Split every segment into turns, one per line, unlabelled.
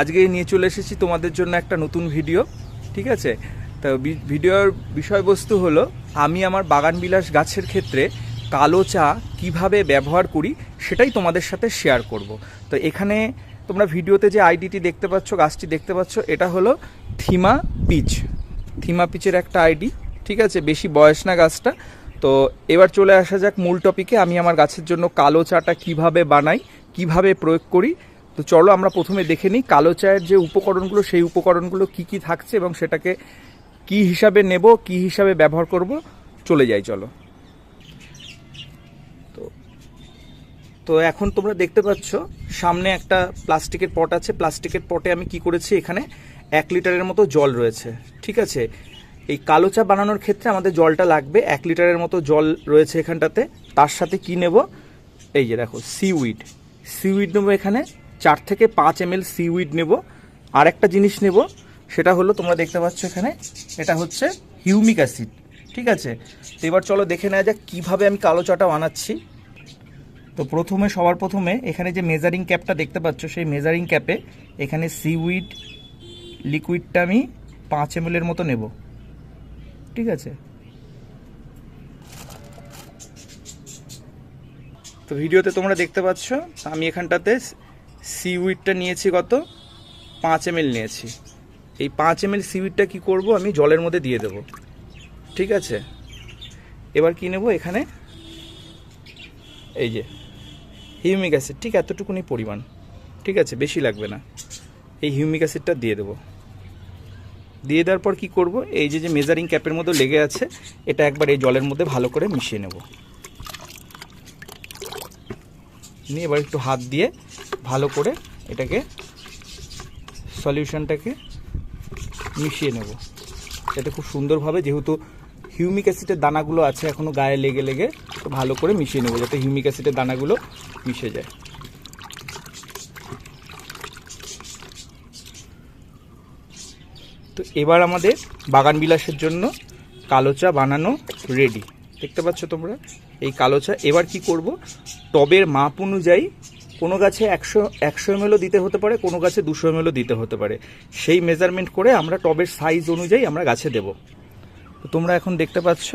আজকে নিয়ে চলে এসেছি তোমাদের জন্য একটা নতুন ভিডিও ঠিক আছে? তো ভিডিওর বিষয়বস্তু হলো, আমি আমার বাগান বিলাস গাছের ক্ষেত্রে কালো চা কীভাবে ব্যবহার করি সেটাই তোমাদের সাথে শেয়ার করব। তো এখানে তোমরা ভিডিওতে যে আইডিটি দেখতে পাচ্ছ, গাছটি দেখতে পাচ্ছ, এটা হলো থিমা পিচ। থিমা পিচের একটা আইডি ঠিক আছে? বেশি বয়স না গাছটা। তো এবার চলে আসা যাক মূল টপিকে আমি আমার গাছের জন্য কালো চাটা কীভাবে বানাই, কীভাবে প্রয়োগ করি তো চলো আমরা প্রথমে দেখে নিই কালো চায়ের যে উপকরণগুলো, সেই উপকরণগুলো কি কি থাকছে এবং সেটাকে কি হিসাবে নেব, কি হিসাবে ব্যবহার করব, চলে যাই চলো। তো তো এখন তোমরা দেখতে পাচ্ছ, সামনে একটা প্লাস্টিকের পট আছে। প্লাস্টিকের পটে আমি কি করেছি, এখানে এক লিটারের মতো জল রয়েছে, ঠিক আছে? এই কালো চা বানানোর ক্ষেত্রে আমাদের জলটা লাগবে, এক লিটারের মতো জল রয়েছে এখানটাতে। তার সাথে কি নেব? এই যে দেখো সিউইড সিউইড নেব এখানে। চার থেকে পাঁচ এম এল সিউইড নেব। আর একটা জিনিস নেব, সেটা হলো, তোমরা দেখতে পাচ্ছ এখানে, এটা হচ্ছে হিউমিক অ্যাসিড ঠিক আছে? তো এবার চলো দেখে নেওয়া যাক কীভাবে আমি কালো চাটা বানাচ্ছি। তো প্রথমে, সবার প্রথমে, এখানে যে মেজারিং ক্যাপটা দেখতে পাচ্ছ, সেই মেজারিং ক্যাপে এখানে সিউইড লিকুইডটা আমি পাঁচ এম এর মতো নেব। ঠিক আছে? তো ভিডিওতে তোমরা দেখতে পাচ্ছ, আমি এখানটাতে সিউইডটা নিয়েছি কত? পাঁচ এম নিয়েছি। এই পাঁচ এম এল সিউইডটা কী করব? আমি জলের মধ্যে দিয়ে দেব। ঠিক আছে? এবার কি নেব এখানে? এই যে হিউমিক অ্যাসিড ঠিক এতটুকুনি পরিমাণ। ঠিক আছে? বেশি লাগবে না। এই হিউমিক অ্যাসিডটা দিয়ে দেবো। দিয়ে দেওয়ার পর কি করব? এই যে যে মেজারিং ক্যাপের মধ্যে লেগে আছে, এটা একবার এই জলের মধ্যে ভালো করে মিশিয়ে নেব। নিয়ে এবার একটু হাত দিয়ে ভালো করে এটাকে সলিউশনটাকে মিশিয়ে নেব। যাতে খুব সুন্দরভাবে যেহেতু হিউমিক অ্যাসিডের দানাগুলো আছে এখনও গায়ে লেগে লেগে, তো ভালো করে মিশিয়ে নেব যাতে হিউমিক অ্যাসিডের দানাগুলো মিশে যায়। তো এবার আমাদের বাগান বিলাসের জন্য কালো চা বানানো রেডি দেখতে পাচ্ছ তোমরা? এই কালো চা এবার কি করব? টবের মাপ অনুযায়ী কোনো গাছে একশো একশো এমএলও দিতে হতে পারে, কোনো গাছে দুশো এমএলও দিতে হতে পারে। সেই মেজারমেন্ট করে আমরা টবের সাইজ অনুযায়ী আমরা গাছে দেব। তো তোমরা এখন দেখতে পাচ্ছ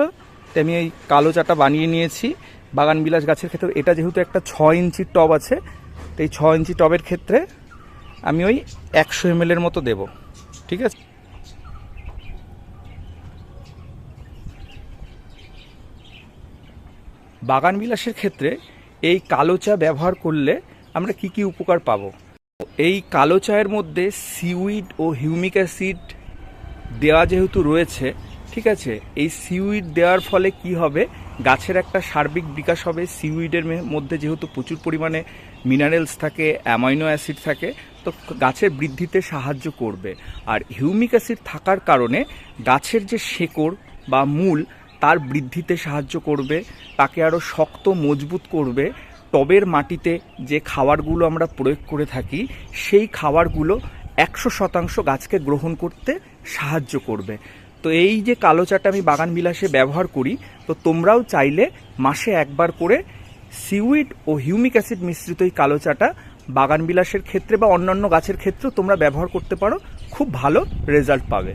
আমি এই কালো চাটা বানিয়ে নিয়েছি। বাগান বিলাস গাছের ক্ষেত্রে এটা যেহেতু একটা ছ ইঞ্চির টব আছে, তো এই ছ ইঞ্চি টবের ক্ষেত্রে আমি ওই একশো এমএলের মতো দেব। ঠিক আছে? বাগান বিলাসের ক্ষেত্রে এই কালো চা ব্যবহার করলে আমরা কি কি উপকার পাবো? এই কালো চায়ের মধ্যে সিউইড ও হিউমিক অ্যাসিড দেওয়া যেহেতু রয়েছে, ঠিক আছে? এই সিউইড দেওয়ার ফলে কি হবে? গাছের একটা সার্বিক বিকাশ হবে। সিউইডের মধ্যে যেহেতু প্রচুর পরিমাণে মিনারেলস থাকে অ্যামাইনো অ্যাসিড থাকে, তো গাছের বৃদ্ধিতে সাহায্য করবে। আর হিউমিক অ্যাসিড থাকার কারণে গাছের যে শেকড় বা মূল, তার বৃদ্ধিতে সাহায্য করবে, তাকে আরও শক্ত, মজবুত করবে টবের মাটিতে যে খাবারগুলো আমরা প্রয়োগ করে থাকি, সেই খাবারগুলো একশো শতাংশ গাছকে গ্রহণ করতে সাহায্য করবে। তো এই যে কালো চাটা আমি বাগান বিলাসে ব্যবহার করি, তো তোমরাও চাইলে মাসে একবার করে সিউইড ও হিউমিক অ্যাসিড মিশ্রিত এই কালো চাটা বাগান বিলাসের ক্ষেত্রে বা অন্যান্য গাছের ক্ষেত্রেও তোমরা ব্যবহার করতে পারো। খুব ভালো রেজাল্ট পাবে।